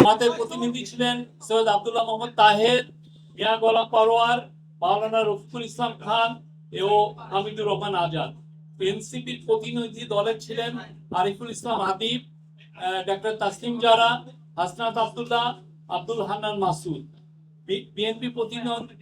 আমাদের প্রতিনিধি ছিলেন সৈয়দ আব্দুল্লাহ মোহাম্মদ তাহের মিয়া গোলাম মাওলানা রফিকুল ইসলাম খান ও হামিদুর রহমান আজাদ। এনসিপির প্রতিনিধি দলের ছিলেন আরিফুল ইসলাম হাবিব ডক্টর তাসলিম জারা, হাসনাত আব্দুল্লাহ, আব্দুল হান্নান মাসুদ। বিএনপি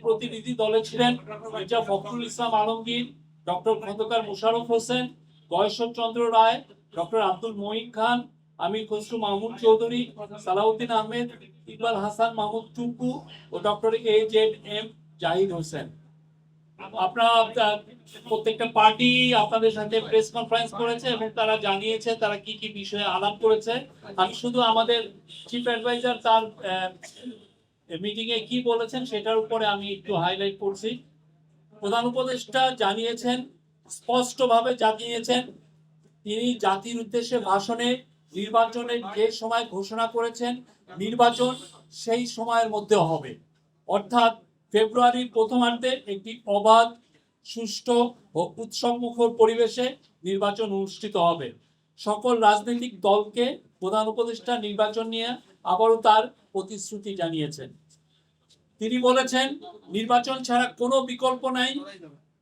প্রতিনিধি দলে ছিলেন Mirza Fakhrul Islam Alamgir, doctor Khandakar Musharraf Hossain Gayeshwar Chandra Roy doctor Abdul Moin Khan, Amir Khasru Mahmud Chowdhury, Salahuddin Ahmed, Iqbal Hasan Mahmud Tuku O doctor A Z M Zahid Hossain. আপনারা প্রত্যেকটা পার্টি আপনাদের সাথে প্রেস কনফারেন্স করেছে এবং তারা জানিয়েছে তারা কি কি বিষয়ে আলাপ করেছে। আমি শুধু আমাদের চিফ অ্যাডভাইজার তার মিটিং এ কি বলেছেন সেটার উপরে আমি একটু হাইলাইট করছি। প্রধান উপদেষ্টা জানিয়েছেন, স্পষ্টভাবে জানিয়েছেন তিনি জাতির উদ্দেশ্যে ভাষণে নির্বাচনের যে সময় ঘোষণা করেছেন, নির্বাচন সেই সময়ের মধ্যে হবে। অর্থাৎ ফেব্রুয়ারির প্রথমার্ধে একটি অবাধ, সুষ্ঠু ও উৎসবমুখর পরিবেশে নির্বাচন অনুষ্ঠিত হবে। সকল রাজনৈতিক দলকে প্রধান উপদেষ্টা নির্বাচন নিয়ে আবারও তার প্রতিশ্রুতি জানিয়েছেন। তিনি বলেছেন, নির্বাচন ছাড়া কোনো বিকল্প নাই।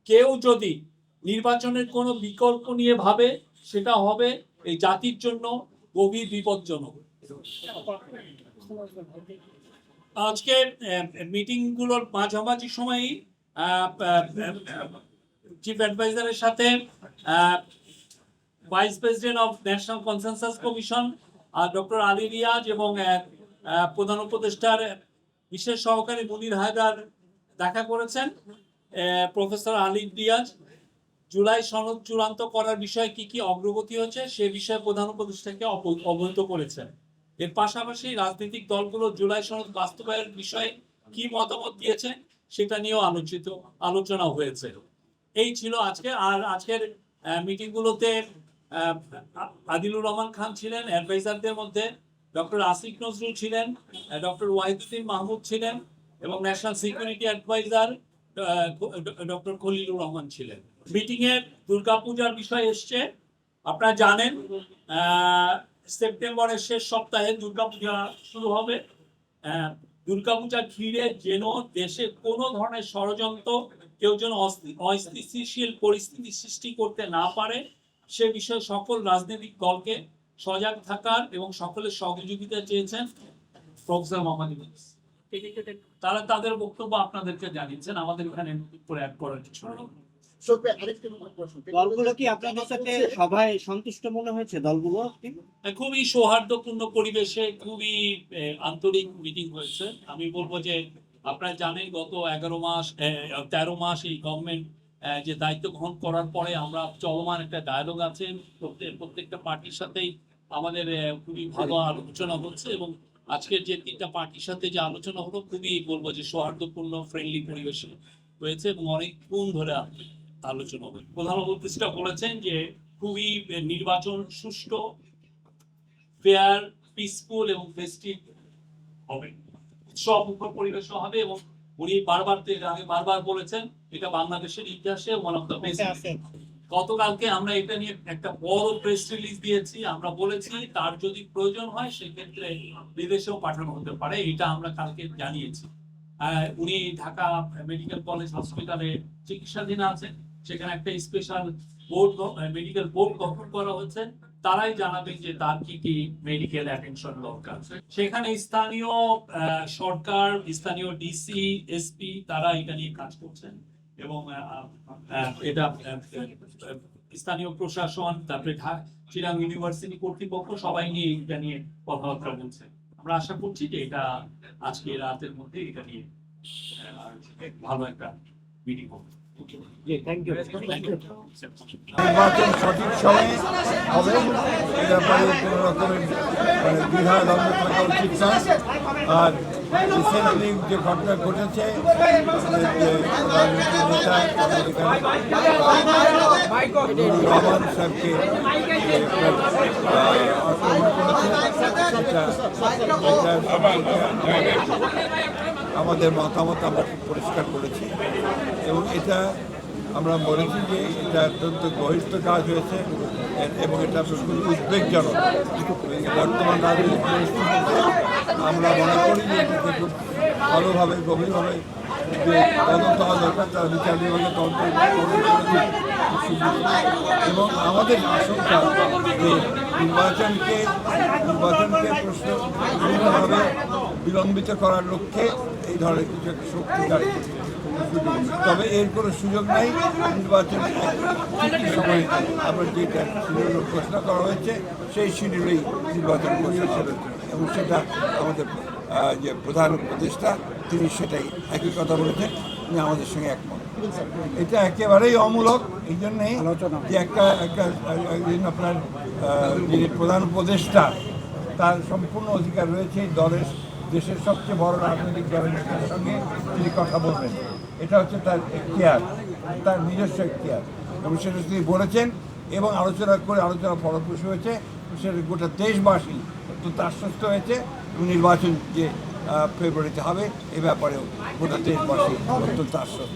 কেউ যদি নির্বাচনের কোনো বিকল্প নিয়ে ভাবে সেটা হবে এই জাতির জন্য গভীর বিপজ্জনক। আজকে মিটিংগুলোর মাঝামাঝি সময়ই চিফ অ্যাডভাইজারের সাথে vice president of national consensus commission R doctor Ali Riaz এবং প্রধান উপদেষ্টার বিশেষ সহকারী মুনির হায়দার দেখা করেছেন প্রফেসর আলী রিয়াজ। জুলাই সনদ চূড়ান্ত করার বিষয়ে কি কি অগ্রগতি হচ্ছে সে বিষয়ে প্রধান উপদেষ্টাকে অব- অবহিত করেছেন। এর পাশাপাশি রাজনৈতিক দলগুলো জুলাই সনদ বাস্তবায়নের বিষয়ে কি মতামত দিয়েছে সেটা নিয়েও আলোচিত, আলোচনা হয়েছে। এই ছিল আজকে। আর আজকের মিটিংগুলোতে আদিলুর রহমান খান ছিলেন, অ্যাডভাইজারদের মধ্যে ডক্টর আসিফ নজরুল ছিলেন ডক্টর ওয়াহিদুদ্দিন মাহমুদ ছিলেন এবং national security adviser doctor Khalilur Rahman ছিলেন। মিটিং এর দুর্গাপূজার বিষয় এসছে। আপনারা জানেন সেপ্টেম্বরের শেষ সপ্তাহে দুর্গাপূজা শুরু হবে। দুর্গাপূজা ঘিরে যেন দেশে কোনো ধরনের ষড়যন্ত্র, কেউ যেন অস্থি- অস্থিতিশীল পরিস্থিতি সৃষ্টি করতে না পারে, সে বিষয়ে সকল রাজনৈতিক দলকে সজাগ থাকার এবং সকলের সহযোগিতা চেয়েছেন প্রফেসর মোহাম্মদ ইউনুস। তারা তাদের বক্তব্য আপনাদেরকে জানিয়েছেন আমাদের এখানে উপরে অ্যাড করার কিছু দলগুলো কি আপনাদের সাথে সভায় সন্তুষ্ট মনে হয়েছে দলগুলো? খুবই সৌহার্দ্যপূর্ণ পরিবেশে খুবই আন্তরিক মিটিং হয়েছে। আমি বলব যে আপনারা জানেন গত এগারো মাস আহ, তেরো মাস এই গভর্নমেন্ট যে দায়িত্ব গ্রহণ করার পরে আমরা চলমান একটা ডায়ালগ আছে প্রত্যেকটা পার্টির সাথেই আমাদের আহ, খুবই ভালো আলোচনা হচ্ছে এবং আজকের যে তিনটা পার্টির সাথে যে আলোচনা হলো, খুবই বলব যে সৌহার্দ্যপূর্ণ ফ্রেন্ডলি পরিবেশে হয়েছে এবং অনেকক্ষণ ধরে আলোচনা হবে। প্রধান উপদেষ্টা বলেছেন যে খুবই নির্বাচন সুষ্ঠু ফেয়ার পিসফুল এবং ফেস্টিভ হবে। উৎসব মুখর পরিবেশ হবে এবং উনি বারবার আগে বারবার বলেছেন, এটা বাংলাদেশের ইতিহাসে ওয়ান অফ দ্য বেস্ট গতকালকে আমরা এটা নিয়ে একটা বড় প্রেস রিলিজ দিয়েছি। আমরা বলেছি তার যদি প্রয়োজন হয়, সেক্ষেত্রে বিদেশেও পাঠানো হতে পারে, এটা আমরা কালকে জানিয়েছি। উনি ঢাকা মেডিকেল কলেজ হসপিটালে চিকিৎসাধীন আছেন, সেখানে একটা স্পেশাল বোর্ড মেডিকেল বোর্ড গঠন করা হয়েছে। তারাই জানাবেন যে তার কি কি মেডিকেল অ্যাটেনশন দরকার। সেখানে স্থানীয় সরকার, স্থানীয় ডিসি এসপি তারা এটা নিয়ে কাজ করছেন। এবং এটা স্থানীয় প্রশাসন তারপরে চিরাং ইউনিভার্সিটি কর্তৃপক্ষ সবাই নিয়ে এটা নিয়ে কথাবার্তা বলছে। আমরা আশা করছি যে এটা আজকে রাতের মধ্যে এটা নিয়ে ভালো একটা মিটিং হবে। জি থ্যাংক ইউ নির্বাচন সঠিক সময়ে হবে এ ব্যাপারে কোনো রকমের মানে দ্বিধা দ্বন্দ্ব থাকা উচিত না। আর যে ঘটনা ঘটেছে আমাদের মতামত আমরা পরিষ্কার করেছি। এবং এটা আমরা বলেছি যে এটা অত্যন্ত গহিষ্ঠ কাজ হয়েছে এবং এটা উদ্বেগজনক বর্তমান রাজনৈতিক আমরা মনে করি যে এটাকে খুব ভালোভাবে, গভীরভাবে যে তদন্ত হওয়া দরকার, তার বিচার বিভাগে তদন্ত এবং আমাদের আশঙ্কা যে নির্বাচনকে নির্বাচনকে প্রশ্ন বিভিন্নভাবে বিলম্বিত করার লক্ষ্যে এই ধরনের কিছু একটা শক্তি। তবে এর কোনো সুযোগ নেই নির্বাচন সময়ে আমরা যেটা শিডিউল ঘোষণা করা হয়েছে সেই শিডিউলেই নির্বাচন ঘোষণা এবং সেটা আমাদের যে প্রধান উপদেষ্টা তিনি সেটাই একই কথা বলেছেন তিনি আমাদের সঙ্গে একমত। এটা একেবারেই অমূলক এই জন্যেই যে একটা একটা আপনার যিনি প্রধান উপদেষ্টা তার সম্পূর্ণ অধিকার রয়েছে দলের দেশের সবচেয়ে বড় রাজনৈতিক দলের নেতার সঙ্গে তিনি কথা বলবেন। এটা হচ্ছে তার এখতিয়ার, তার নিজস্ব এখতিয়ার। এবং সেটা তিনি বলেছেন এবং আলোচনা করে আলোচনা ফলপ্রসূ হয়েছে। সেটা গোটা দেশবাসী অত্যন্ত আশ্বস্ত হয়েছে এবং নির্বাচন যে ফেব্রুয়ারিতে হবে, এ ব্যাপারেও গোটা দেশবাসী অত্যন্ত আশ্বস্ত।